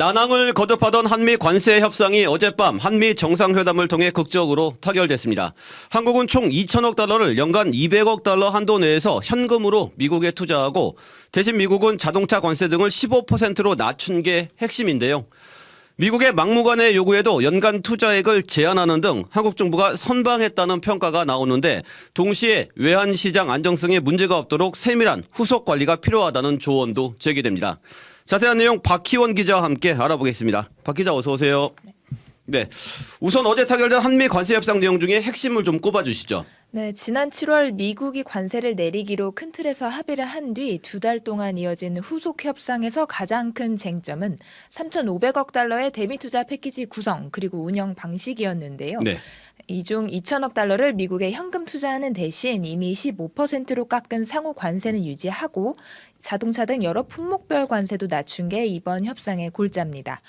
난항을 거듭하던 한미 관세 협상이 어젯밤 한미 정상회담을 통해 극적으로 타결됐습니다. 한국은 총 2천억 달러를 연간 200억 달러 한도 내에서 현금으로 미국에 투자하고 대신 미국은 자동차 관세 등을 15%로 낮춘 게 핵심인데요. 미국의 막무가내 요구에도 연간 투자액을 제한하는 등 한국 정부가 선방했다는 평가가 나오는데 동시에 외환 시장 안정성에 문제가 없도록 세밀한 후속 관리가 필요하다는 조언도 제기됩니다. 자세한 내용 박희원 기자와 함께 알아보겠습니다. 박 기자 어서 오세요. 네. 우선 어제 타결된 한미 관세 협상 내용 중에 핵심을 좀 꼽아 주시죠. 네, 지난 7월 미국이 관세를 내리기로 큰 틀에서 합의를 한 뒤 두 달 동안 이어진 후속 협상에서 가장 큰 쟁점은 3,500억 달러의 대미 투자 패키지 구성 그리고 운영 방식이었는데요. 네. 이 중 2천억 달러를 미국에 현금 투자하는 대신 이미 15%로 깎은 상호 관세는 유지하고 자동차 등 여러 품목별 관세도 낮춘 게 이번 협상의 골자입니다.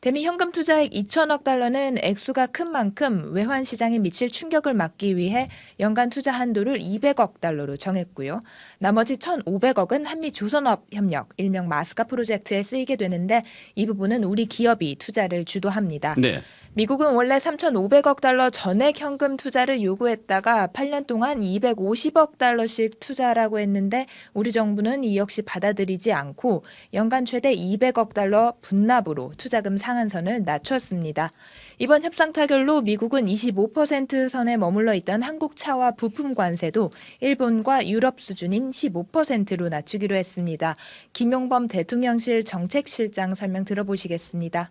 대미 현금 투자액 2천억 달러는 액수가 큰 만큼 외환 시장에 미칠 충격을 막기 위해 연간 투자 한도를 200억 달러로 정했고요. 나머지 1,500억은 한미 조선업 협력, 일명 마스카 프로젝트에 쓰이게 되는데 이 부분은 우리 기업이 투자를 주도합니다. 네. 미국은 원래 3,500억 달러 전액 현금 투자를 요구했다가 8년 동안 250억 달러씩 투자라고 했는데 우리 정부는 이 역시 받아들이지 않고 연간 최대 200억 달러 분납으로 투자금 상한선을 낮췄습니다. 이번 협상 타결로 미국은 25% 선에 머물러 있던 한국 차와 부품 관세도 일본과 유럽 수준인 15%로 낮추기로 했습니다. 김용범 대통령실 정책실장 설명 들어보시겠습니다.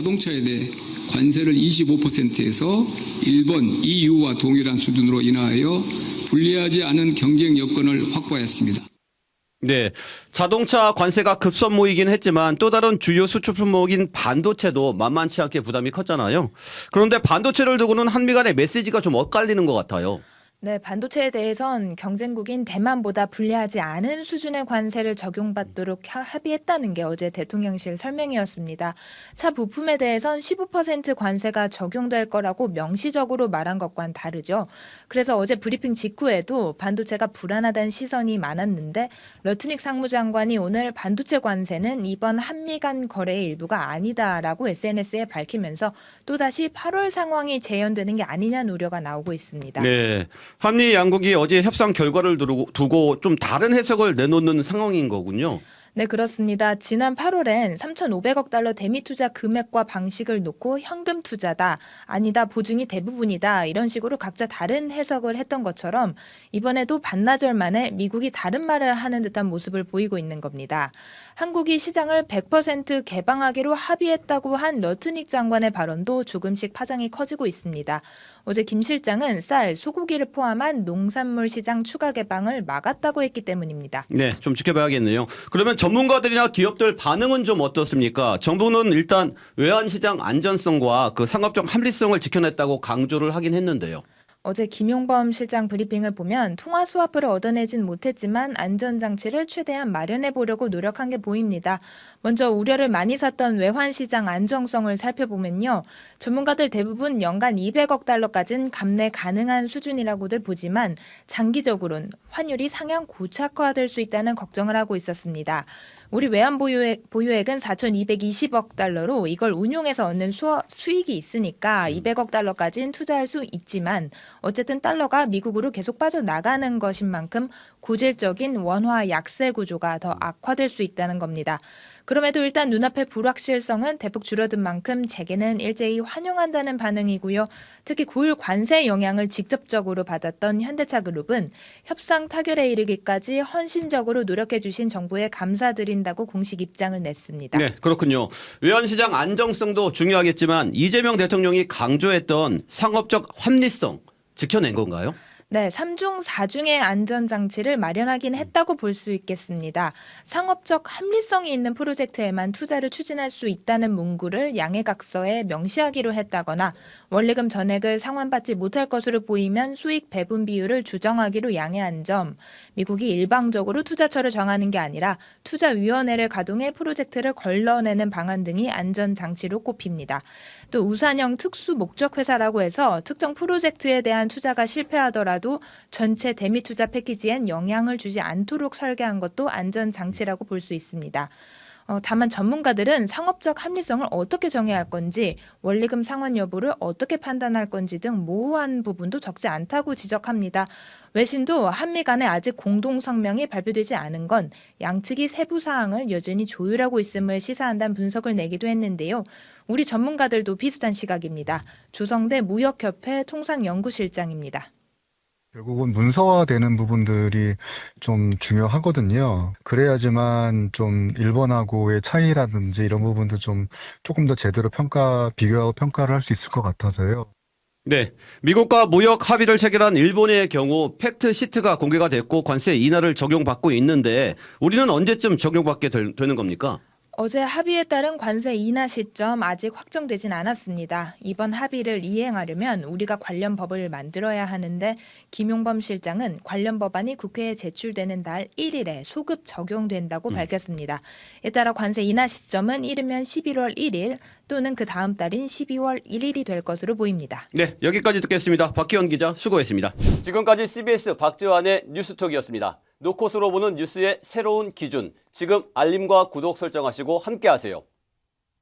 자동차에 대해 관세를 25%에서 일본, EU와 동일한 수준으로 인하하여 불리하지 않은 경쟁 여건을 확보하였습니다. 네. 자동차 관세가 급선무이긴 했지만 또 다른 주요 수출 품목인 반도체도 만만치 않게 부담이 컸잖아요. 그런데 반도체를 두고는 한미 간의 메시지가 좀 엇갈리는 것 같아요. 네, 반도체에 대해선 경쟁국인 대만보다 불리하지 않은 수준의 관세를 적용받도록 하- 합의했다는 게 어제 대통령실 설명이었습니다. 차 부품에 대해선 15% 관세가 적용될 거라고 명시적으로 말한 것과는 다르죠. 그래서 어제 브리핑 직후에도 반도체가 불안하다는 시선이 많았는데 러트닉 상무장관이 오늘 반도체 관세는 이번 한미 간 거래의 일부가 아니다라고 SNS에 밝히면서 또다시 8월 상황이 재현되는 게 아니냐는 우려가 나오고 있습니다. 네. 한미 양국이 어제 협상 결과를 두고, 좀 다른 해석을 내놓는 상황인 거군요. 네, 그렇습니다. 지난 8월엔 3,500억 달러 대미 투자 금액과 방식을 놓고 현금 투자다, 아니다, 보증이 대부분이다, 이런 식으로 각자 다른 해석을 했던 것처럼 이번에도 반나절 만에 미국이 다른 말을 하는 듯한 모습을 보이고 있는 겁니다. 한국이 시장을 100% 개방하기로 합의했다고 한 러트닉 장관의 발언도 조금씩 파장이 커지고 있습니다. 어제 김 실장은 쌀, 소고기를 포함한 농산물 시장 추가 개방을 막았다고 했기 때문입니다. 네, 좀 지켜봐야겠네요. 그러면 전문가들이나 기업들 반응은 좀 어떻습니까? 정부는 일단 외환시장 안전성과 그 상업적 합리성을 지켜냈다고 강조를 하긴 했는데요. 어제 김용범 실장 브리핑을 보면 통화 수화표를 얻어내진 못했지만 안전장치를 최대한 마련해 보려고 노력한 게 보입니다. 먼저 우려를 많이 샀던 외환시장 안정성을 살펴보면요. 전문가들 대부분 연간 200억 달러까지는 감내 가능한 수준이라고들 보지만 장기적으로는 환율이 상향 고착화될 수 있다는 걱정을 하고 있었습니다. 우리 외환 보유액, 보유액은 4,220억 달러로 이걸 운용해서 얻는 수, 수익이 있으니까 200억 달러까지는 투자할 수 있지만 어쨌든 달러가 미국으로 계속 빠져나가는 것인 만큼 고질적인 원화 약세 구조가 더 악화될 수 있다는 겁니다. 그럼에도 일단 눈앞의 불확실성은 대폭 줄어든 만큼 재계는 일제히 환영한다는 반응이고요. 특히 고율 관세 영향을 직접적으로 받았던 현대차 그룹은 협상 타결에 이르기까지 헌신적으로 노력해 주신 정부에 감사드린다고 공식 입장을 냈습니다. 네, 그렇군요. 외환시장 안정성도 중요하겠지만 이재명 대통령이 강조했던 상업적 합리성 지켜낸 건가요? 네, 3중 4중의 안전장치를 마련하긴 했다고 볼 수 있겠습니다. 상업적 합리성이 있는 프로젝트에만 투자를 추진할 수 있다는 문구를 양해각서에 명시하기로 했다거나 원리금 전액을 상환받지 못할 것으로 보이면 수익 배분 비율을 조정하기로 양해한 점, 미국이 일방적으로 투자처를 정하는 게 아니라 투자위원회를 가동해 프로젝트를 걸러내는 방안 등이 안전장치로 꼽힙니다. 또 우산형 특수 목적 회사라고 해서 특정 프로젝트에 대한 투자가 실패하더라도 전체 대미 투자 패키지엔 영향을 주지 않도록 설계한 것도 안전 장치라고 볼 수 있습니다. 어, 다만 전문가들은 상업적 합리성을 어떻게 정해야 할 건지, 원리금 상환 여부를 어떻게 판단할 건지 등 모호한 부분도 적지 않다고 지적합니다. 외신도 한미 간에 아직 공동 성명이 발표되지 않은 건 양측이 세부 사항을 여전히 조율하고 있음을 시사한다는 분석을 내기도 했는데요. 우리 전문가들도 비슷한 시각입니다. 조성대 무역협회 통상연구실장입니다. 결국은 문서화되는 부분들이 좀 중요하거든요. 그래야지만 좀 일본하고의 차이라든지 이런 부분도 좀 조금 더 제대로 평가, 비교하고 평가를 할 수 있을 것 같아서요. 네. 미국과 무역 합의를 체결한 일본의 경우 팩트 시트가 공개가 됐고 관세 인하를 적용받고 있는데 우리는 언제쯤 적용받게 될- 되는 겁니까? 어제 합의에 따른 관세 인하 시점 아직 확정되진 않았습니다. 이번 합의를 이행하려면 우리가 관련 법을 만들어야 하는데 김용범 실장은 관련 법안이 국회에 제출되는 달 1일에 소급 적용된다고 밝혔습니다. 이에 따라 관세 인하 시점은 이르면 11월 1일 또는 그 다음 달인 12월 1일이 될 것으로 보입니다. 네, 여기까지 듣겠습니다. 박희원 기자 수고했습니다. 지금까지 CBS 박지환의 뉴스톡이었습니다. 노컷으로 보는 뉴스의 새로운 기준. 지금 알림과 구독 설정하시고 함께하세요.